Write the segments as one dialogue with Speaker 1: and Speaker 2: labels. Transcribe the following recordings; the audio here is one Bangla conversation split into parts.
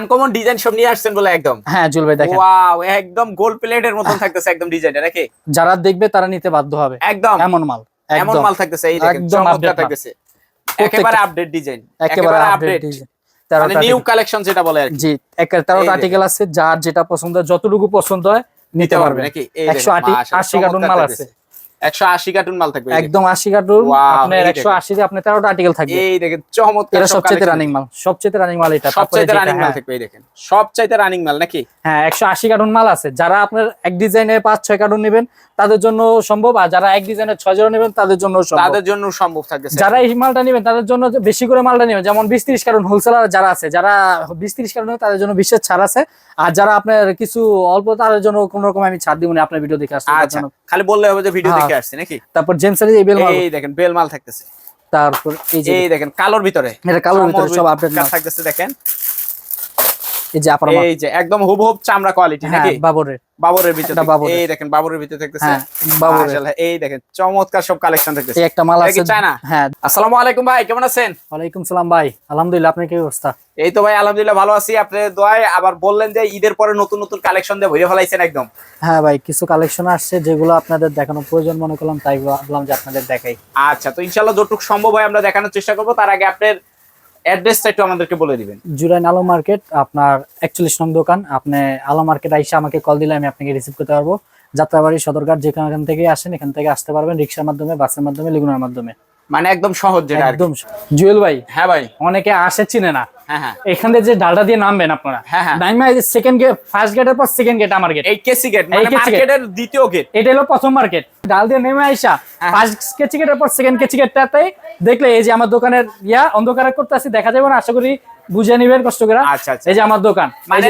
Speaker 1: আনকমন ডিজাইন সব নিয়ে আসছেন বলে একদম।
Speaker 2: হ্যাঁ জুয়েল ভাই দেখেন।
Speaker 1: ওয়াও একদম গোল্ড প্লেটের মতন থাকতেছে একদম ডিজাইনটা নাকি?
Speaker 2: যারা দেখবে তারা নিতে বাধ্য হবে।
Speaker 1: একদম।
Speaker 2: এমন মাল
Speaker 1: এমন মাল থাকতেছে এই দেখেন
Speaker 2: একদম
Speaker 1: চমৎকার থাকতেছে। একেবারে আপডেট ডিজাইন
Speaker 2: একেবারে আপডেট
Speaker 1: মানে নিউ কালেকশন যেটা বলে আর
Speaker 2: জি একের তেরোটা
Speaker 1: এই যে।
Speaker 2: আর্টিকেল আছে যার যেটা পছন্দ যতটুকু পছন্দ হয় নিতে পারবে।
Speaker 1: নাকি? এই
Speaker 2: একশো
Speaker 1: দেখেন,
Speaker 2: আশি
Speaker 1: মাশাআল্লাহ,
Speaker 2: আশি কার্টুন
Speaker 1: চমৎকার
Speaker 2: মাল আছে।
Speaker 1: একশো আশি কার্টুন মাল থাকবে
Speaker 2: একদম আশি কার্টুন আপনার
Speaker 1: এই
Speaker 2: একশো আপনার তেরোটা আর্টিকেল থাকবে।
Speaker 1: এই দেখেন চমৎকার
Speaker 2: এটা সবচেয়ে রানিং মাল সবচেয়ে রানিং মাল এটা তারপরে
Speaker 1: রানিং মাল
Speaker 2: হ্যাঁ।
Speaker 1: থাকবে এই দেখেন। সবচাইতে রানিং মাল নাকি?
Speaker 2: হ্যাঁ একশো আশি কার্টুন মাল আছে। যারা আপনার এক ডিজাইনে কার্টুন নেবেন তাদের জন্য সম্ভব। আর যারা এক ডিজাইনের ছয় জোড়া নেবেন তাদের জন্য সম্ভব।
Speaker 1: তাদের জন্য সম্ভব থাকতেছে।
Speaker 2: যারা এই মালটা নেবেন তাদের জন্য বেশি করে মালটা নেবেন যেমন বিশ ত্রিশ কার্টুন হোলসেলার যারা আছে যারা বিশ ত্রিশ কার্টুন তাদের জন্য বিশেষ ছাড় আছে। আর যারা আপনার কিছু অল্প তাদের জন্য কোন রকম আমি ছাড় দিব না আপনার ভিডিও দেখে আসতে
Speaker 1: আচ্ছা খালি বললে হবে যে ভিডিও আসছে নাকি?
Speaker 2: তারপর জেমসের এই বেল মাল
Speaker 1: এই দেখেন বেল মাল থাকতেছে।
Speaker 2: তারপর এই যে
Speaker 1: এই দেখেন কালোর ভিতরে।
Speaker 2: এটা কালোর ভিতরে সব আপডেট
Speaker 1: থাকতেছে দেখেন।
Speaker 2: এই যে
Speaker 1: এই যে একদম হুবহুব চামড়া কোয়ালিটি
Speaker 2: হ্যাঁ
Speaker 1: নাকি?
Speaker 2: বাবরের।
Speaker 1: বাবরের ভিতরে এই দেখেন বাবরের ভিতরে থাকতেছে।
Speaker 2: হ্যাঁ বাবরের।
Speaker 1: এই দেখেন চমৎকার সব কালেকশন থাকতেছে।
Speaker 2: এই একটা মাল আছে।
Speaker 1: চায়না?
Speaker 2: হ্যাঁ।
Speaker 1: আসসালামু আলাইকুম ভাই কেমন আছেন?
Speaker 2: ওয়ালাইকুম সালাম ভাই আলহামদুলিল্লাহ আপনার কি অবস্থা?
Speaker 1: এই তো ভাই আলহামদুলিল্লাহ ভালো আছি। আপনাদের দোয়ায় আবার বললেন যে ঈদের পরে নতুন নতুন কালেকশন দিয়ে ভরে ফেলাইছেন একদম।
Speaker 2: হ্যাঁ ভাই কিছু কালেকশন আসছে যেগুলো আপনাদের দেখানো প্রয়োজন মনে করলাম তাই ভাবলাম যে আপনাদের দেখাই।
Speaker 1: আচ্ছা তো ইনশাল্লাহ যতটুকু সম্ভব হয় আমরা দেখানোর চেষ্টা করব। তার আগে আপনার অ্যাড্রেসটা একটু আমাদেরকে বলে দিবেন।
Speaker 2: জুরাইন আলো মার্কেট আপনার একচল্লিশ নং দোকান। আপনি আলো মার্কেট আইসা আমাকে কল দিলে আমি আপনাকে রিসিভ করতে পারব। যাত্রাবাড়ি সদরঘাট যেখান থেকে আসেন এখান থেকে আসতে পারবেন রিক্সার মাধ্যমে বাসের মাধ্যমে লিগুনার মাধ্যমে।
Speaker 1: মানে একদম সহজ যেটা
Speaker 2: একদম জুয়েল ভাই
Speaker 1: হ্যাঁ ভাই।
Speaker 2: অনেকে আসে চিনে না।
Speaker 1: হ্যাঁ হ্যাঁ।
Speaker 2: এখান থেকে যে ডালটা দিয়ে নামবেন আপনারা। নাইমা সেকেন্ড গেট ফার্স্ট গেটের পর সেকেন্ড গেট আমার গেট
Speaker 1: এই কেসি গেট মানে। মার্কেটের দ্বিতীয় গেট
Speaker 2: এটা হলো প্রথম মার্কেট ডাল দিয়ে নেমে আইসা। ফার্স্ট কেচি গেটের পর সেকেন্ড কেচি গেটটাতে দেখলে এই যে আমার দোকানের ইয়া অন্ধকার করতে আসি দেখা যাবে না আশা করি বুঝে নিবেন কষ্ট করে।
Speaker 1: আচ্ছা, আচ্ছা।
Speaker 2: এই যে আমার দোকান।
Speaker 1: মানে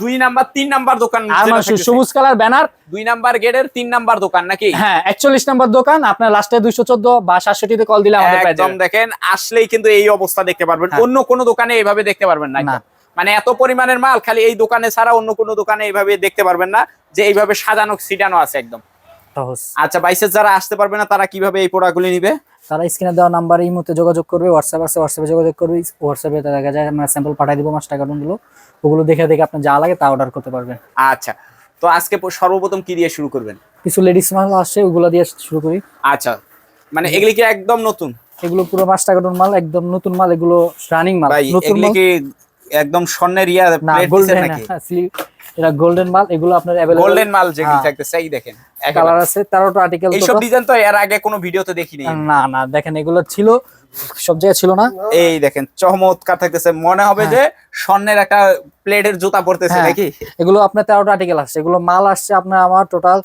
Speaker 1: দুই নাম্বার তিন নাম্বার দোকান
Speaker 2: আমার সবুজ কালার ব্যানার।
Speaker 1: দুই নাম্বার গেটের তিন নাম্বার দোকান নাকি?
Speaker 2: হ্যাঁ একচল্লিশ নাম্বার দোকান আপনার লাস্টে দুইশো চোদ্দ বা সাতষট্টিতে কল দিলে আমাদের
Speaker 1: একদম দেখেন আসলেই কিন্তু এই অবস্থা দেখতে পারবেন।
Speaker 2: হ্যাঁ।
Speaker 1: অন্য কোনো দোকানে এইভাবে দেখতে পারবেন না।
Speaker 2: না।
Speaker 1: মানে এত পরিমাণের মাল খালি এই দোকানে ছাড়া অন্য কোনো দোকানে এইভাবে দেখতে পারবেন না যে এইভাবে সাজানো সিটানো আছে একদম। আচ্ছা বাইসের যারা আসতে পারবে না তারা কীভাবে এই প্রোডাক্টগুলি নিবে?
Speaker 2: তারা স্ক্রিনে দেওয়া নাম্বার এই মুহূর্তে যোগাযোগ করবে হোয়াটসঅ্যাপ আছে হোয়াটসঅ্যাপে যোগাযোগ করবে হোয়াটসঅ্যাপে দেখা যায় আমরা স্যাম্পল পাঠিয়ে দিব মাস টাকা গুলো ওগুলো দেখে দেখে আপনার যা লাগে তা অর্ডার করতে পারবেন।
Speaker 1: আচ্ছা তো আজকে সর্বপ্রথম কি দিয়ে শুরু করবেন?
Speaker 2: কিছু লেডিস মাল আসছে ওগুলো দিয়ে শুরু করি।
Speaker 1: আচ্ছা মানে এগুলি কি একদম নতুন?
Speaker 2: এগুলো পুরো পাঁচ টাকা মাল একদম নতুন মাল এগুলো রানিং মাল নতুন মাল।
Speaker 1: কি একদম স্বর্ণের ইয়া প্লেট নাকি?
Speaker 2: এটা গোল্ডেন মাল এগুলো আপনার অ্যাভেলেবল
Speaker 1: গোল্ডেন মাল যেগুলি
Speaker 2: হ্যাঁ।
Speaker 1: থাকতেছে এই দেখেন
Speaker 2: কালার আছে তেরোটা আর্টিকেল
Speaker 1: এইসব ডিজাইন তো এর আগে কোনো ভিডিওতে দেখিনি।
Speaker 2: না না দেখেন এগুলো ছিল সব জায়গায় ছিল না।
Speaker 1: এই দেখেন চমৎকার থাকতেছে। মনে হবে যে স্বর্ণের একটা প্লেটের জুতা পরতেছে
Speaker 2: হ্যাঁ।
Speaker 1: নাকি?
Speaker 2: এগুলো আপনার তেরোটা আর্টিকেল আসছে এগুলো মাল আসছে আপনার আমার টোটাল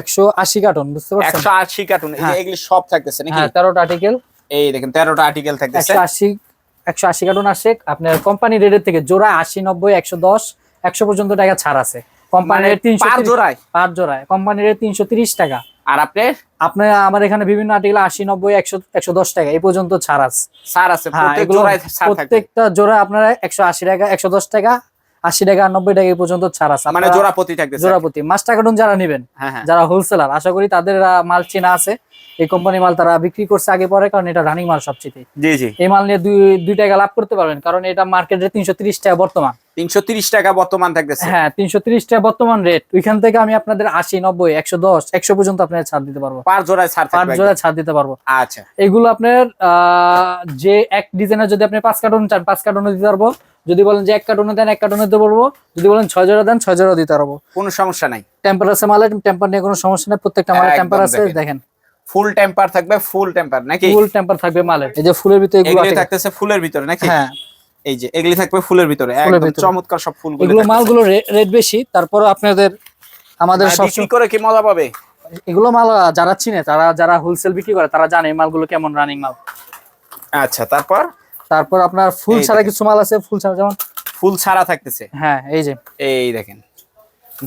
Speaker 2: একশো আশি কার্টন বুঝতে পারছেন?
Speaker 1: একশো আশি কার্টুন
Speaker 2: হ্যাঁ।
Speaker 1: এগুলি সব থাকতেছে নাকি?
Speaker 2: হ্যাঁ তেরোটা আর্টিকেল
Speaker 1: এই দেখেন তেরোটা আর্টিকেল থাকতেছে।
Speaker 2: একশো আশি একশো আশি কার্টন আসে আপনার কোম্পানি রেটের থেকে জোড়া আশি নব্বই একশো দশ। একশো পর্যন্ত টাকা ছাড় আছে। কোম্পানি
Speaker 1: মানে
Speaker 2: তিনশো
Speaker 1: পার জোড়ায়?
Speaker 2: কোম্পানির জোড়ায়। কোম্পানির তিনশো তিরিশ টাকা।
Speaker 1: আর আপনি?
Speaker 2: আপনার আমার এখানে বিভিন্ন আর্টিকেল আশি নব্বই একশো একশো দশ টাকা এই পর্যন্ত ছাড় আছে।
Speaker 1: ছাড় আছে
Speaker 2: হ্যাঁ প্রত্যেকটা জোড়া আপনারা একশো আশি টাকা একশো দশ টাকা আশি টাকা নব্বই টাকা পর্যন্ত ছাড় আছে।
Speaker 1: মানে
Speaker 2: আপনারা
Speaker 1: জোড়া প্রতি থাকতেছে
Speaker 2: জোড়া প্রতি যারা নেবেন
Speaker 1: হ্যাঁ হ্যাঁ।
Speaker 2: যারা হোলসেলার আশা করি তাদের মাল চেনা আছে। এই কোম্পানি মাল তারা বিক্রি করছে আগে পরে কারণ এটা রানিং মাল সবচেয়ে।
Speaker 1: জি জি।
Speaker 2: এই মাল নিয়ে দুই দুই টাকা লাভ করতে পারবেন কারণ এটা মার্কেটে তিনশো তিরিশ টাকা বর্তমান।
Speaker 1: তিনশো তিরিশ টাকা বর্তমান থাকতেছে।
Speaker 2: হ্যাঁ তিনশো তিরিশ টাকা বর্তমান রেট ওইখান থেকে আমি আপনাদের আশি নব্বই একশো দশ একশো পর্যন্ত আপনার ছাড় দিতে পারব।
Speaker 1: পার জোড়ায় সার
Speaker 2: পাঁচ
Speaker 1: থাকবে
Speaker 2: জোড়া ছাড় দিতে পারব।
Speaker 1: আচ্ছা।
Speaker 2: এগুলো আপনার আহ, যে এক ডিজাইনের যদি আপনি পাঁচ কার্টুন চান পাঁচ কার্টুনও দিতে পারব। যদি বলেন যে এক কার্টুনে দেন এক কার্টুনে দিতে পারব যদি বলেন ছয় জোড়া দেন ছয় জোড়া দিতে পারব
Speaker 1: কোনো সমস্যা নাই।
Speaker 2: টেম্পার আছে মালে টেম্পার নিয়ে কোনো সমস্যা নাই। প্রত্যেকটা মালে টেম্পার আছে
Speaker 1: দেখেন। ফুল টেম্পার থাকবে ফুল টেম্পার নাকি?
Speaker 2: ফুল টেম্পার থাকবে মালের এই যে ফুলের ভিতরে এগুলো।
Speaker 1: থাকতেছে ফুলের ভিতরে নাকি?
Speaker 2: হ্যাঁ।
Speaker 1: এই যে এগুলি থাকবে ফুলের ভিতরে। একদম চমৎকার সব ফুলগুলো
Speaker 2: এগুলো। মালগুলো রেট বেশি তারপরে আপনাদের আমাদের সব
Speaker 1: করে কি মজা পাবে?
Speaker 2: এগুলো মাল যারা চিনে তারা যারা হোলসেল বিক্রি করে তারা জানে মালগুলো কেমন রানিং মাল।
Speaker 1: আচ্ছা তারপর?
Speaker 2: তারপর আপনার ফুল ছাড়া কিছু মাল আছে? ফুল ছাড়া যেমন
Speaker 1: ফুল ছাড়া থাকতেছে।
Speaker 2: হ্যাঁ এই যে।
Speaker 1: এই দেখেন।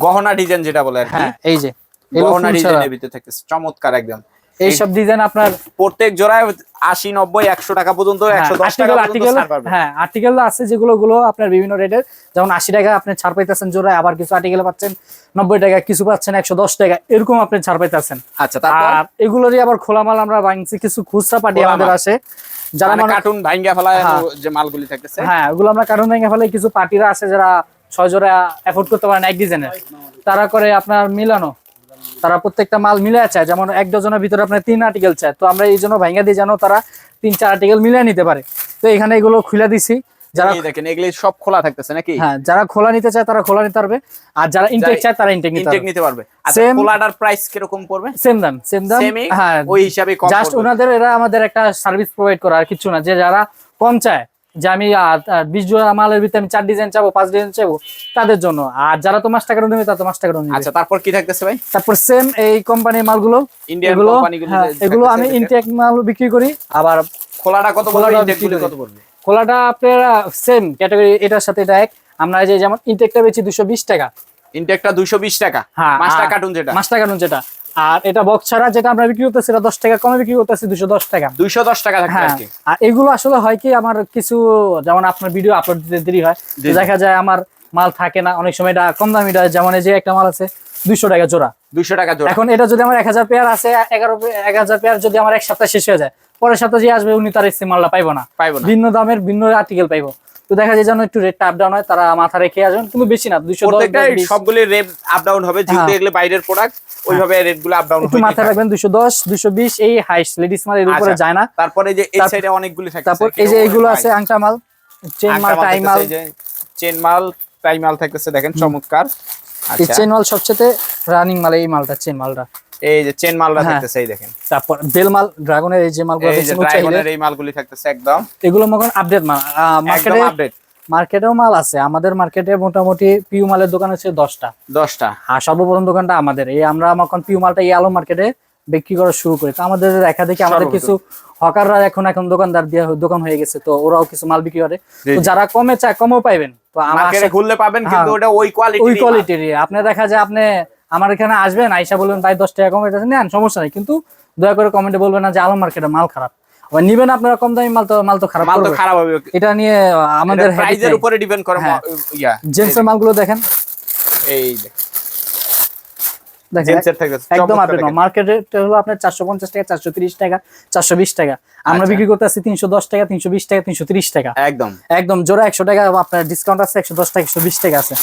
Speaker 1: গহনা ডিজাইন যেটা বলে
Speaker 2: হ্যাঁ এই যে।
Speaker 1: গহনা ডিজাইনের ভিতরে থাকতেছে। চমৎকার একদম।
Speaker 2: এইসব ডিজাইন আপনার
Speaker 1: প্রত্যেক জোড়ায় আশি নব্বই একশো টাকা পর্যন্ত একশো দশ টাকা
Speaker 2: আর্টিকেল হ্যাঁ আর্টিকেল আছে যেগুলো গুলো আপনার বিভিন্ন রেটের যেমন আশি টাকা আপনি ছাড় পাইতেছেন জোড়ায় আবার কিছু আর্টিকেল পাচ্ছেন নব্বই টাকা কিছু পাচ্ছেন একশো দশ টাকা এরকম আপনি ছাড় পাইতেছেন।
Speaker 1: আচ্ছা তারপর?
Speaker 2: এগুলোরই আবার খোলা মাল আমরা বাংছি কিছু খুচরা
Speaker 1: খোলা
Speaker 2: আমাদের। আসে। যারা
Speaker 1: মানে কার্টুন ভাঙ্গা ফেলা
Speaker 2: হ্যাঁ।
Speaker 1: যে মালগুলি থাকতেছে।
Speaker 2: হ্যাঁ ওগুলো আমরা কার্টুন ভাঙ্গা ফেলে কিছু পার্টিরা আছে যারা ছয় জোড়া এফোর্ড করতে পারেন এক ডিজাইনের তারা করে আপনার মিলানো। তারা প্রত্যেকটা মাল মিলে চায়। যেমন এক ডজনের ভিতরে আপনার তিন আর্টিকেল চায়। তো আমরা এই জন্য ভাঙ্গা দিয়ে যেন তারা তিন চার আর্টিকেল মিলিয়ে নিতে পারে। তো এখানে এগুলো খুলে দিছি। যারা
Speaker 1: দেখেন এগুলি সব খোলা থাকতেছে নাকি?
Speaker 2: হ্যাঁ যারা খোলা নিতে চায় তারা খোলা নিতে পারবে আর যারা ইনটেক চায় তারা ইনটেক নিতে
Speaker 1: নিতে পারবে। আচ্ছা খোলাটার প্রাইস কীরকম পড়বে?
Speaker 2: সেম দাম সেম দাম হ্যাঁ
Speaker 1: ওই হিসাবে কম
Speaker 2: জাস্ট ওনাদের এরা আমাদের একটা সার্ভিস প্রোভাইড করা আর কিছু না। যে যারা কম চায় যে আমি বিশ জোড়া মালের ভিতরে আমি চার ডিজাইন চাবো পাঁচ ডিজাইন চাবো তাদের জন্য। আর যারা তো মাস টাকা নেবে তারা তো মাস টাকা নেবে।
Speaker 1: আচ্ছা তারপর কি থাকতেছে ভাই?
Speaker 2: তারপর সেম এই কোম্পানির মালগুলো এগুলো
Speaker 1: কোম্পানিগুলি
Speaker 2: হ্যাঁ, এগুলো আমি। ইনটেক মাল বিক্রি করি আবার
Speaker 1: খোলাটা কত
Speaker 2: খোলাটা বিক্রি
Speaker 1: কত। পড়বে?
Speaker 2: খোলাটা আপনার সেম ক্যাটাগরি এটার সাথে এটা এক। আমরা যে যেমন ইনটেকটা বেচি দুশো বিশ টাকা।
Speaker 1: ইনটেকটা 220 টাকা।
Speaker 2: হ্যাঁ
Speaker 1: মাস্টার
Speaker 2: আর-
Speaker 1: কার্টুন যেটা।
Speaker 2: মাস টাকা নুন যেটা। আর এটা বক্স ছাড়া যেটা আমরা বিক্রি করতেছি সেটা দশ টাকা কমে বিক্রি করতেছি দুশো দশ টাকা।
Speaker 1: 210 টাকা থাকবে
Speaker 2: হ্যাঁ
Speaker 1: আর
Speaker 2: এগুলো আসলে হয় কি আমার কিছু যেমন আপনার ভিডিও আপলোড দিতে দেরি হয়। দেখা যায় আমার মাল থাকে না অনেক সময় এটা কম দামি এটা যেমন এই যে একটা মাল আছে দুইশো টাকা জোড়া।
Speaker 1: 200 টাকা জোড়া।
Speaker 2: এখন এটা যদি আমার এক হাজার পেয়ার আছে এগারো এক হাজার পেয়ার যদি আমার এক সপ্তাহ শেষ হয়ে যায় পরের সপ্তাহে যে আসবে উনি তার এসে মালটা পাইবো না।
Speaker 1: পাইবো না।
Speaker 2: ভিন্ন দামের ভিন্ন আর্টিকেল পাইবো। তো দেখা যায় যেন একটু রেটটা আপ ডাউন হয় তারা মাথা রেখে আসবেন কিন্তু বেশি না
Speaker 1: প্রত্যেকটা সবগুলি রেট আপ ডাউন হবে যেহেতু
Speaker 2: হ্যাঁ।
Speaker 1: এগুলো বাইরের প্রোডাক্ট ওইভাবে রেটগুলো আপ ডাউন
Speaker 2: একটু মাথায় রাখবেন দুশো দশ দুশো বিশ এই হাইস্ট লেডিস মাল এর উপরে
Speaker 1: আচ্ছা।
Speaker 2: যায় না।
Speaker 1: তারপরে যে এই
Speaker 2: তারপর-
Speaker 1: সাইডে অনেকগুলি থাকছে
Speaker 2: তারপর এই যে এগুলো আছে আংটা মাল চেন মাল টাই মাল।
Speaker 1: চেন মাল টাই মাল থাকতেছে দেখেন চমৎকার।
Speaker 2: এই
Speaker 1: আচ্ছা।
Speaker 2: চেন মাল সবচেয়ে রানিং মাল এই মালটা চেন মালটা।
Speaker 1: এই যে চেন মালটা
Speaker 2: হ্যাঁ।
Speaker 1: থাকতেছে এই দেখেন।
Speaker 2: তারপর বেল মাল ড্রাগনের এই যে মালগুলো দেখছেন
Speaker 1: ড্রাগনের এই মালগুলি থাকতেছে একদম।
Speaker 2: এগুলো মনে আপডেট মাল। মার্কেটে
Speaker 1: আপডেট
Speaker 2: মার্কেটেও মাল আছে। আমাদের মার্কেটে মোটামুটি পিউ মালের দোকান আছে দশটা।
Speaker 1: 10টা
Speaker 2: আর সর্বপ্রথম দোকানটা আমাদের। এই আমরা এখন পিউ মালটা এই আলো মার্কেটে বিক্রি করা শুরু করি। তো আমাদের দেখা দেখি আমাদের কিছু হকাররা এখন এখন দোকানদার দিয়ে দোকান হয়ে গেছে। তো ওরাও কিছু মাল বিক্রি করে। তো যারা কমে চায় কমও পাইবেন। তো আমার
Speaker 1: ঘুরলে পাবেন কিন্তু
Speaker 2: হ্যাঁ।
Speaker 1: ওটা ওই কোয়ালিটি
Speaker 2: ওই কোয়ালিটির আপনি দেখা যায় আপনি আমার এখানে আসবেন আইসা বলবেন ভাই দশ টাকা কম এটা নেন সমস্যা নেই। কিন্তু দয়া করে কমেন্টে বলবেন না যে আলম মার্কেটে মাল খারাপ। আবার নিবেন আপনারা কম দামি মাল তো মাল তো খারাপ
Speaker 1: মাল তো খারাপ হবে।
Speaker 2: এটা নিয়ে আমাদের
Speaker 1: প্রাইজের উপরে ডিপেন্ড করে
Speaker 2: হ্যাঁ।
Speaker 1: ইয়া
Speaker 2: জেন্টসের মালগুলো দেখেন।
Speaker 1: এই
Speaker 2: দেখেন। একদম আপডেট মার্কেট রেট হলো আপনার চারশো পঞ্চাশ টাকা চারশো তিরিশ টাকা চারশো বিশ টাকা। আমরা
Speaker 1: আচ্ছা।
Speaker 2: বিক্রি করতে আসছি তিনশো দশ টাকা তিনশো বিশ টাকা তিনশো তিরিশ টাকা।
Speaker 1: একদম।
Speaker 2: একদম জোড়া একশো টাকা আপনার ডিসকাউন্ট আছে একশো দশ টাকা একশো বিশ টাকা আছে।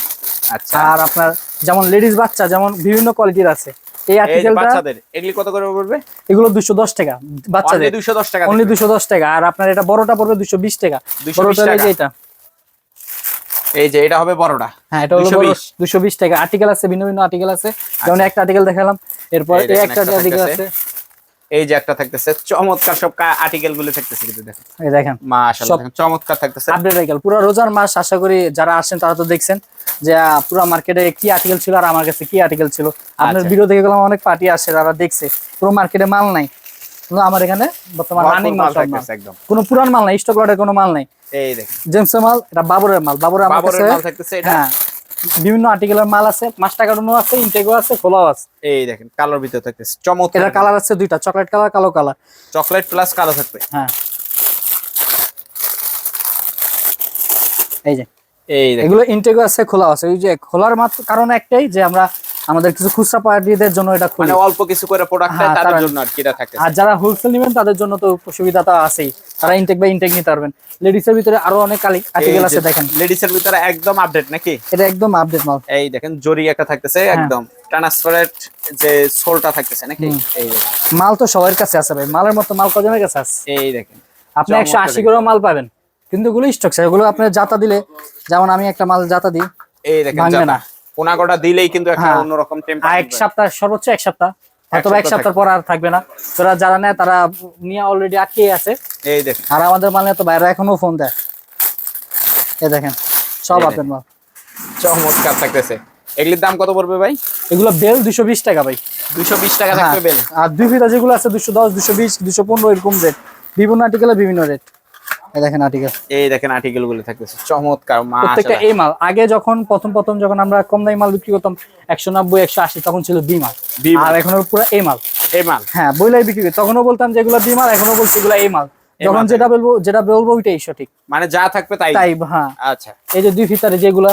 Speaker 1: আচ্ছা।
Speaker 2: আর আপনার যেমন লেডিস বাচ্চা যেমন বিভিন্ন কোয়ালিটির আছে। এই আর্টিকেলটা
Speaker 1: বাচ্চাদের এগুলি কত করে পড়বে?
Speaker 2: এগুলো দুশো দশ টাকা বাচ্চাদের।
Speaker 1: 210 টাকা
Speaker 2: অনলি দুশো দশ টাকা। আর আপনার এটা বড়টা পড়বে দুশো বিশ টাকা।
Speaker 1: 220
Speaker 2: বড়টা
Speaker 1: এই
Speaker 2: যে এটা।
Speaker 1: এই যে এটা হবে বড়টা।
Speaker 2: হ্যাঁ এটা হলো
Speaker 1: 220
Speaker 2: দুশো বিশ। টাকা। আর্টিকেল আছে ভিন্ন ভিন্ন আর্টিকেল আছে। যেমন একটা আর্টিকেল দেখালাম। এরপর
Speaker 1: এই
Speaker 2: একটা আর্টিকেল আছে।
Speaker 1: এই যে একটা থাকতেছে চমৎকার সব আর্টিকেলগুলো থাকতেছে কিন্তু দেখেন।
Speaker 2: এই দেখেন
Speaker 1: মাশাআল্লাহ চমৎকার থাকতেছে।
Speaker 2: আপডেট আর্টিকেল পুরো রোজার মাস আশা করি যারা আসছেন তারা তো দেখছেন যে পুরো মার্কেটে কি আর্টিকেল ছিল আর আমার কাছে কি আর্টিকেল ছিল। আপনার
Speaker 1: আচ্ছা।
Speaker 2: ভিডিও দেখে গেলাম অনেক পার্টি আসে তারা দেখছে পুরো মার্কেটে মাল নাই। কিন্তু আমার এখানে বর্তমান রানিং
Speaker 1: মাল একদম।
Speaker 2: কোনো পুরান মাল নাই স্টক লটের কোনো মাল নাই।
Speaker 1: এই দেখেন।
Speaker 2: জেমসের মাল এটা বাবরের মাল। বাবরের আমার কাছে
Speaker 1: মাল থাকতেছে এটা
Speaker 2: হ্যাঁ। বিভিন্ন আর্টিকেলের মাল আছে মাস্টার টাকারও আছে ইনটেকও আছে খোলাও আছে।
Speaker 1: এই দেখেন কালোর ভিতরে থাকে চমৎকার।
Speaker 2: এটার কালার আছে দুইটা চকলেট কালার কালো কালার
Speaker 1: চকলেট প্লাস কালো থাকবে।
Speaker 2: হ্যাঁ। এই যে।
Speaker 1: এই
Speaker 2: এগুলো ইনটেকও আছে খোলা আছে। ওই যে খোলার মাত্র কারণ একটাই যে আমরা আমাদের কিছু খুচরা পার্টিদের জন্য এটা খুলি
Speaker 1: মানে অল্প কিছু করে প্রোডাক্ট
Speaker 2: হ্যাঁ,
Speaker 1: তাদের জন্য আর কি এটা থাকে।
Speaker 2: আর যারা হোলসেল নেবেন তাদের জন্য তো সুবিধাটা আছেই। তারা ইনটেক বা ইনটেক নিতে পারবেন। লেডিস এর ভিতরে আরও অনেক আর্টিকেল আছে দেখেন।
Speaker 1: লেডিস এর ভিতরে একদম আপডেট নাকি?
Speaker 2: এটা একদম আপডেট মাল।
Speaker 1: এই দেখেন জরি একটা থাকতেছে
Speaker 2: হ্যাঁ।
Speaker 1: একদম ট্রান্সপারেন্ট যে সোলটা থাকতেছে নাকি? এই
Speaker 2: মাল তো সবার কাছে আছে ভাই। মালের মতো মাল কজনের কাছে আছে?
Speaker 1: এই দেখেন
Speaker 2: আপনি
Speaker 1: চমৎকার
Speaker 2: একশো আশি
Speaker 1: দেখেন।
Speaker 2: করে মাল পাবেন। কিন্তু এগুলো স্টক স্যার এগুলো আপনার জাতা দিলে যেমন আমি একটা মাল জাতা দিই
Speaker 1: এই দেখেন
Speaker 2: ভাঙবে না।
Speaker 1: কোনাগোটা দিলেই কিন্তু একটা
Speaker 2: হ্যাঁ।
Speaker 1: অন্যরকম
Speaker 2: আর এক সপ্তাহ সর্বোচ্চ এক সপ্তাহ। হয়তো এক
Speaker 1: সপ্তাহ
Speaker 2: পর আর থাকবে না। তোরা যারা নেয় তারা নিয়ে অলরেডি আটকে আছে।
Speaker 1: এই দেখেন।
Speaker 2: আর আমাদের মাল তো বাইরে এখনও ফোন দেয়। এই দেখেন সব আপনার মাল।
Speaker 1: চমৎকার থাকতেছে। এগুলির দাম কত পড়বে ভাই?
Speaker 2: এগুলো বেল দুশো বিশ টাকা ভাই।
Speaker 1: দুইশো বিশ টাকা
Speaker 2: হ্যাঁ।
Speaker 1: থাকবে বেল।
Speaker 2: আর দুই ফিতা যেগুলো আছে দুশো দশ দুশো বিশ দুশো পনেরো এরকম রেট বিভিন্ন আর্টিকেলে বিভিন্ন রেট দেখেন আর্টিকেল
Speaker 1: এই দেখেন আর্টিকেলগুলো থাকতেছে। চমৎকার
Speaker 2: প্রত্যেকটা এই মাল আগে যখন প্রথম প্রথম যখন আমরা কম দামি মাল বিক্রি করতাম একশো নব্বই একশো আশি তখন ছিল বি মাল। আর এখন পুরো এই মাল।
Speaker 1: এই মাল।
Speaker 2: হ্যাঁ বইলাই বিক্রি করি। তখনও বলতাম যে এগুলো বি মাল এখনও বলছি এগুলো এই মাল। যখন যেটা বলব যেটা বলব ওইটাই সঠিক।
Speaker 1: মানে যা থাকবে তাই।
Speaker 2: তাই হ্যাঁ।
Speaker 1: আচ্ছা।
Speaker 2: এই যে দুই ফিতারে যেগুলো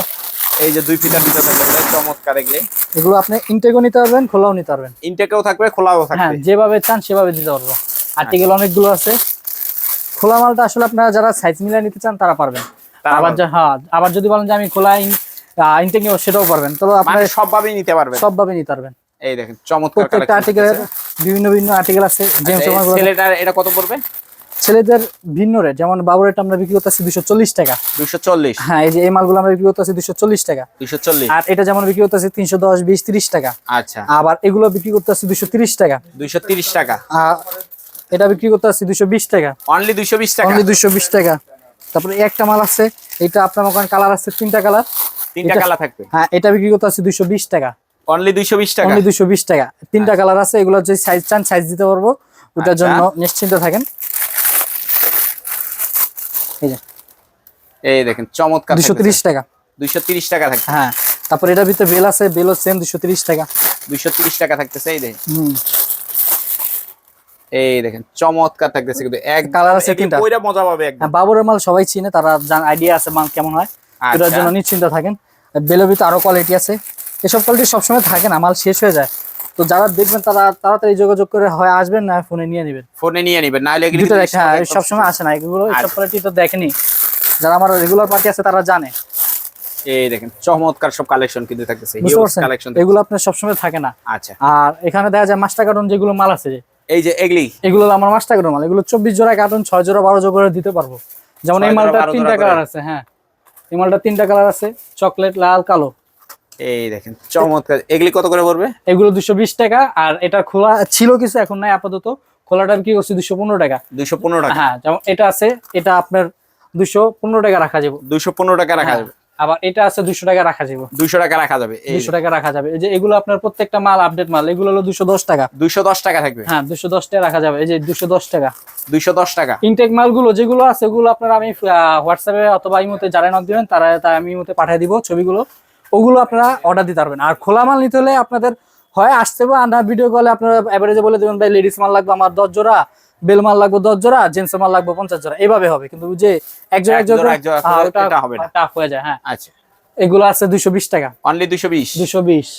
Speaker 1: এই যে দুই ভিতরে থাকবে চমৎকার এগুলি।
Speaker 2: এগুলো আপনি ইনটেকও নিতে পারবেন খোলাও নিতে পারবেন।
Speaker 1: ইনটেকেও থাকবে খোলাও
Speaker 2: হ্যাঁ
Speaker 1: থাকবে
Speaker 2: যেভাবে চান সেভাবে দিতে পারব। আর্টিকেল অনেকগুলো আছে। খোলা মালটা আসলে আপনারা যারা সাইজ মিলিয়ে নিতে চান তারা পারবেন। আবার হ্যাঁ আবার যদি বলেন যে আমি খোলা ইনটেক সেটাও পারবেন। তবে
Speaker 1: মানে
Speaker 2: আপনারা
Speaker 1: সবভাবেই নিতে পারবেন।
Speaker 2: সবভাবে নিতে পারবেন।
Speaker 1: এই দেখেন চমৎকার
Speaker 2: প্রত্যেকটা আর্টিকেলের বিভিন্ন বিভিন্ন আর্টিকেল আছে জেন্টস
Speaker 1: আচ্ছা, ছেলেটার এটা কত পড়বে?
Speaker 2: ছেলেদের ভিন্ন রেট যেমন বাবু রেট আমরা বিক্রি করতেছি দুশো চল্লিশ টাকা।
Speaker 1: দুইশো চল্লিশ।
Speaker 2: হ্যাঁ এই যে এই মালগুলো আমরা বিক্রি করতেছি দুশো চল্লিশ টাকা।
Speaker 1: দুইশো চল্লিশ।
Speaker 2: আর এটা যেমন বিক্রি করতেছি তিনশো দশ বিশ তিরিশ টাকা।
Speaker 1: আচ্ছা।
Speaker 2: আবার এগুলো বিক্রি করতেছি দুশো তিরিশ টাকা।
Speaker 1: দুইশো তিরিশ টাকা।
Speaker 2: এটা বিক্রি করতেছি দুশো বিশ টাকা।
Speaker 1: অনলি দুইশো বিশ টাকা।
Speaker 2: অনলি দুশো বিশ টাকা। তারপরে একটা মাল আছে এটা আপনার ওখানে কালার আছে তিনটা কালার।
Speaker 1: তিনটা কালার থাকবে।
Speaker 2: হ্যাঁ এটা বিক্রি করতে আছে দুইশো বিশ টাকা।
Speaker 1: অনলি দুইশো বিশ টাকা।
Speaker 2: অনলি দুইশো বিশ টাকা। তিনটা কালার আছে এগুলো যদি সাইজ চান সাইজ দিতে পারব। ওটার
Speaker 1: আচ্ছা।
Speaker 2: জন্য নিশ্চিন্ত থাকেন। এই যে।
Speaker 1: এই দেখেন চমৎকার
Speaker 2: দুশো তিরিশ টাকা।
Speaker 1: দুইশো তিরিশ টাকা থাকবে
Speaker 2: হ্যাঁ তারপর এটার ভিতরে বেল আছে বেলও সেম দুশো তিরিশ টাকা।
Speaker 1: দুইশো তিরিশ টাকা থাকতেছে এই দেখেন।
Speaker 2: হুম।
Speaker 1: এই দেখেন চমৎকার থাকতেছে কিন্তু এক
Speaker 2: Colour আছে তিনটা।
Speaker 1: কইরা মজা পাবে একদম।
Speaker 2: হ্যাঁ, বাবুরের মাল সবাই চিনে তারা জান আইডিয়া আছে মাল কেমন হয়। এটার
Speaker 1: আচ্ছা।
Speaker 2: জন্য নিশ্চিন্ত থাকেন। বেলের আরও কোয়ালিটি আছে। এসব কোয়ালিটি সবসময় থাকে না মাল শেষ হয়ে যায়। তো যারা দেখবেন তারা তাড়াতাড়ি যোগাযোগ করে হয় আসবেন না ফোনে নিয়ে নেবেন।
Speaker 1: ফোনে নিয়ে নিবেন কিন্তু
Speaker 2: দেখে হ্যাঁ সবসময় আসে না। এগুলো এসব
Speaker 1: আচ্ছা।
Speaker 2: কোয়ালিটি তো দেখেনি। যারা আমার রেগুলার পার্টি আছে তারা জানে।
Speaker 1: এই দেখেন চমৎকার সব কালেকশন কিন্তু থাকতেছে কালেকশন
Speaker 2: এগুলো আপনার সবসময় থাকে না।
Speaker 1: আচ্ছা।
Speaker 2: আর এখানে দেখা যায় মাস্টার কার্টুন যেগুলো মাল আছে
Speaker 1: এই যে এগুলি।
Speaker 2: এগুলো আমার মাস্টার কার্টুন মাল। এগুলো চব্বিশ জোড়া কার্টুন ছয় জোড়া বারো জোড়া করে দিতে পারব। যেমন এই মালটা তিনটা কালার আছে হ্যাঁ। এই মালটা তিনটা কালার আছে চকলেট লাল কালো।
Speaker 1: এই দেখেন চমৎকার। এগুলি কত করে পড়বে?
Speaker 2: এগুলো দুশো বিশ টাকা আর এটা খোলা ছিল কিছু এখন নাই আপাতত। খোলাটার কি করছি? দুশো পনেরো টাকা।
Speaker 1: দুইশো পনেরো টাকা।
Speaker 2: হ্যাঁ যেমন এটা আছে এটা আপনার দুশো পনেরো টাকা রাখা যাবে।
Speaker 1: দুইশো পনেরো টাকা রাখা
Speaker 2: হ্যাঁ,
Speaker 1: যাবে।
Speaker 2: আবার এটা আছে দুশো টাকা রাখা যাবে।
Speaker 1: দুইশো টাকা রাখা যাবে
Speaker 2: দুশো টাকা রাখা যাবে। এই যে এগুলো আপনার প্রত্যেকটা মাল আপডেট মাল এগুলো হলো দুশো দশ টাকা।
Speaker 1: দুইশো দশ টাকা থাকবে।
Speaker 2: হ্যাঁ দুশো দশ টাকা রাখা যাবে। এই যে দুশো দশ টাকা।
Speaker 1: দুইশো দশ টাকা।
Speaker 2: ইনটেক মালগুলো যেগুলো আছে ওগুলো আপনার আমি হোয়াটসঅ্যাপে অথবা ইমোতে যারা নক দিবেন তারা তাই আমি ইমোতে পাঠিয়ে দিব ছবিগুলো। ওগুলো আপনারা অর্ডার দিতে পারবেন। আর খোলা মাল নিতে হলে আপনাদের হয় আসতে হবে। আর না ভিডিও কলে আপনারা অ্যাভারেজে বলে দেবেন ভাই লেডিস মাল লাগবে আমার দশ জোড়া। বেল মাল লাগবে দশ জোড়া জেন্টস মাল লাগবে পঞ্চাশ জোড়া। এইভাবে হবে কিন্তু যে এক জোড়া
Speaker 1: এক
Speaker 2: জোড়া হ্যাঁ,
Speaker 1: করে হবে না।
Speaker 2: টাফ হয়ে যায় হ্যাঁ।
Speaker 1: আচ্ছা।
Speaker 2: এগুলো আছে দুইশো বিশ টাকা।
Speaker 1: অনলি দুইশো বিশ?
Speaker 2: দুশো বিশ।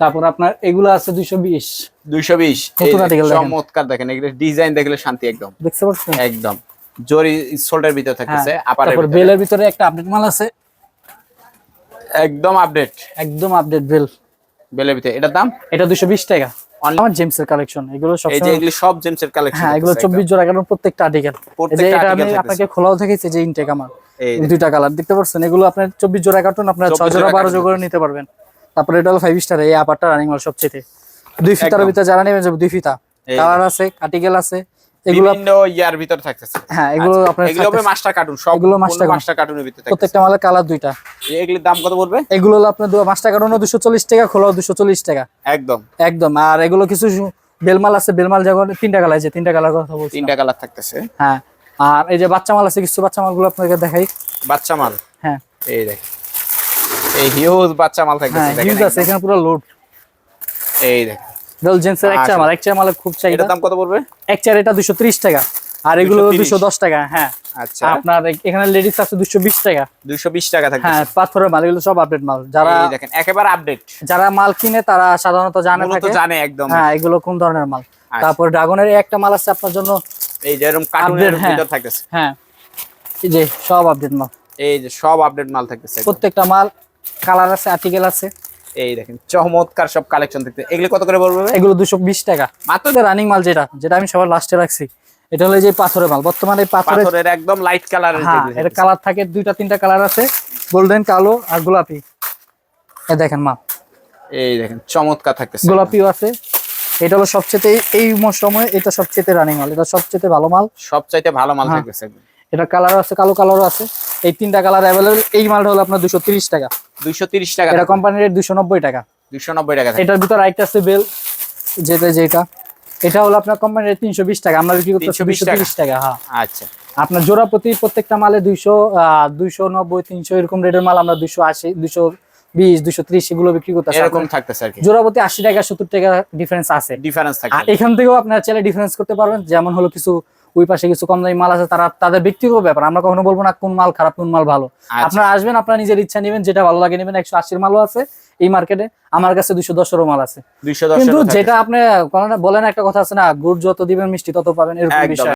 Speaker 2: তারপর আপনার এগুলো আছে দুইশো বিশ।
Speaker 1: দুইশো বিশ। চমৎকার দেখেন এগুলো ডিজাইন দেখলে শান্তি একদম।
Speaker 2: দেখতে পাচ্ছেন?
Speaker 1: একদম। জরি সোল্ডার ভিতরে থাকতেছে
Speaker 2: হ্যাঁ, তারপর বেলের ভিতরে একটা আপডেট মাল আছে।
Speaker 1: একদম আপডেট
Speaker 2: একদম আপডেট বেল।
Speaker 1: বেলের ভিতরে। এটার দাম?
Speaker 2: এটা দুশো বিশ টাকা।
Speaker 1: Only-
Speaker 2: জেমস এর কালেকশন এগুলো
Speaker 1: এই যে এগুলো সব জেমস এর কালেকশন
Speaker 2: হ্যাঁ এগুলো চব্বিশ জোড়া কারণ প্রত্যেকটা আর্টিকেল
Speaker 1: প্রত্যেকটা
Speaker 2: এটা আমি আপনাকে খোলাও থেকেছে যে ইনটেক আমার। দুইটা কালার দেখতে পাচ্ছেন? এগুলো আপনার চব্বিশ জোড়া কার্টুন আপনার 6 জোড়া
Speaker 1: জোড়া
Speaker 2: বারো
Speaker 1: carton
Speaker 2: জোড়া করে নিতে পারবেন। তারপরে এটা হলো ফাইভ স্টার এই আপারটা রানিং মাল সবচেয়ে। দুই ফিতার ভিতরে যারা নেবেন দুই ফিতা। কালার আছে আর্টিকেল আছে এগুলো
Speaker 1: ইয়ার ভিতর থাকতেছে।
Speaker 2: হ্যাঁ এগুলো আপনার
Speaker 1: এগুলো হবে মাস্টার কার্টুন সব
Speaker 2: এগুলো master cartoon।
Speaker 1: মাস্টার কার্টুনের ভিতরে থাকতেছে।
Speaker 2: প্রত্যেকটা মালের কালার দুইটা।
Speaker 1: এগুলির দাম কত পড়বে?
Speaker 2: এগুলো হলো আপনার মাস্টার কার্টুনও দুশো চল্লিশ টাকা খোলাও দুশো চল্লিশ টাকা।
Speaker 1: একদম।
Speaker 2: একদম আর এগুলো কিছু বেলমাল আছে বেলমাল যখন তিনটা কালার আছে তিনটা কালার কথা বলছি
Speaker 1: তিনটা কালার থাকতেছে।
Speaker 2: হ্যাঁ আর এই যে বাচ্চা মাল আছে কিছু বাচ্চা মালগুলো আপনাকে দেখাই।
Speaker 1: বাচ্চা মাল?
Speaker 2: হ্যাঁ।
Speaker 1: এই দেখ এই হিউজ বাচ্চা মাল থাকতেছে
Speaker 2: হ্যাঁ হিউজ আছে এখানে পুরো লোড
Speaker 1: এই দেখ।
Speaker 2: ডল জেন্সের এক
Speaker 1: আচ্ছা।
Speaker 2: চেয়ার মাল এক চেয়ার মালের খুব চাহিদা।
Speaker 1: এটার দাম কত পড়বে?
Speaker 2: এক চেয়ার এটা দুশো ত্রিশ টাকা। আর এগুলো
Speaker 1: 230
Speaker 2: দুশো দশ টাকা হ্যাঁ।
Speaker 1: আচ্ছা।
Speaker 2: আপনার এখানে লেডিস আছে দুশো বিশ টাকা।
Speaker 1: দুইশো বিশ টাকা থাকবে।
Speaker 2: হ্যাঁ পাথরের মাল এগুলো সব আপডেট মাল। যারা
Speaker 1: দেখেন একেবারে আপডেট
Speaker 2: যারা মাল কিনে তারা সাধারণত জানে থাকে।
Speaker 1: জানে একদম।
Speaker 2: হ্যাঁ এগুলো কোন ধরনের মাল?
Speaker 1: আচ্ছা।
Speaker 2: তারপর ড্রাগনের একটা মাল আছে আপনার জন্য
Speaker 1: এই যে এরকম কার্টুনের
Speaker 2: হ্যাঁ।
Speaker 1: ভিতর থাকতেছে।
Speaker 2: হ্যাঁ। এই যে সব আপডেট মাল।
Speaker 1: এই যে সব আপডেট মাল থাকতেছে
Speaker 2: প্রত্যেকটা মাল কালার আছে আর্টিকেল আছে।
Speaker 1: এই দেখেন চমৎকার সব কালেকশন থাকতে এগুলি কত করে বলবে
Speaker 2: এগুলো দুশো বিশ টাকা। মাত্র? রানিং মাল যেটা যেটা আমি সবার লাস্টে রাখছি। এটা হলো যে পাথরের মাল। বর্তমানে পাথরের
Speaker 1: একদম লাইট
Speaker 2: এটা কালার থাকে দুইটা তিনটা কালার আছে। গোল্ডেন কালো আর গোলাপি। দেখেন মা
Speaker 1: এই দেখেন চমৎকার থাকতেছে।
Speaker 2: গোলাপিও আছে। এটা হলো সবচেয়ে এই সময় এটা সবচেয়ে রানিং মাল। এটা সবচেয়ে ভালো মাল।
Speaker 1: সবচাইতে ভালো মাল
Speaker 2: হ্যাঁ।
Speaker 1: থাকতেছে।
Speaker 2: এটা কালার আছে কালো কালারও আছে। এই তিনটা কালার অ্যাভেলেবল এই মালটা হলো আপনার দুশো টাকা।
Speaker 1: তিরিশ টাকা।
Speaker 2: এটা কোম্পানির রেট দুশো টাকা।
Speaker 1: নব্বই টাকা
Speaker 2: এটার ভিতর আরেকটা আছে বেল যেটা যেটা। এটা হলো আপনার কোম্পানির রেট তিনশো বিশ টাকা। আমরা বিক্রি করতেছি
Speaker 1: 320
Speaker 2: দুশো টাকা। হ্যাঁ।
Speaker 1: আচ্ছা।
Speaker 2: আপনার জোড়া প্রতি প্রত্যেকটা মালে দুইশো দুইশো নব্বই তিনশো এরকম রেটের মাল আমরা দুশো আশি দুইশো বিশ দুইশো ত্রিশ এগুলো বিক্রি করতে
Speaker 1: এরকম থাকতেছে আর
Speaker 2: জোড়া প্রতি আশি টাকা সত্তর টাকা ডিফারেন্স আছে।
Speaker 1: ডিফারেন্স থাকে
Speaker 2: এখান থেকেও আপনারা চাইলে ডিফারেন্স করতে পারবেন। যেমন হলো কিছু ওই পাশে কিছু কম দামি মাল আছে তারা তাদের ব্যক্তিগত ব্যাপার। আমরা কখনো বলব না কোন মাল খারাপ কোন মাল ভালো।
Speaker 1: আচ্ছা।
Speaker 2: আপনারা আসবেন আপনারা নিজের ইচ্ছা নেবেন যেটা ভালো লাগে নেবেন। একশো আশির মালও আছে এই মার্কেটে আমার কাছে দুশো দশেরও মাল আছে।
Speaker 1: দশ
Speaker 2: কিন্তু যেটা আপনি বলেন- একটা কথা আছে না গুড় যত দিবেন মিষ্টি তত পাবেন এরকম বিষয়।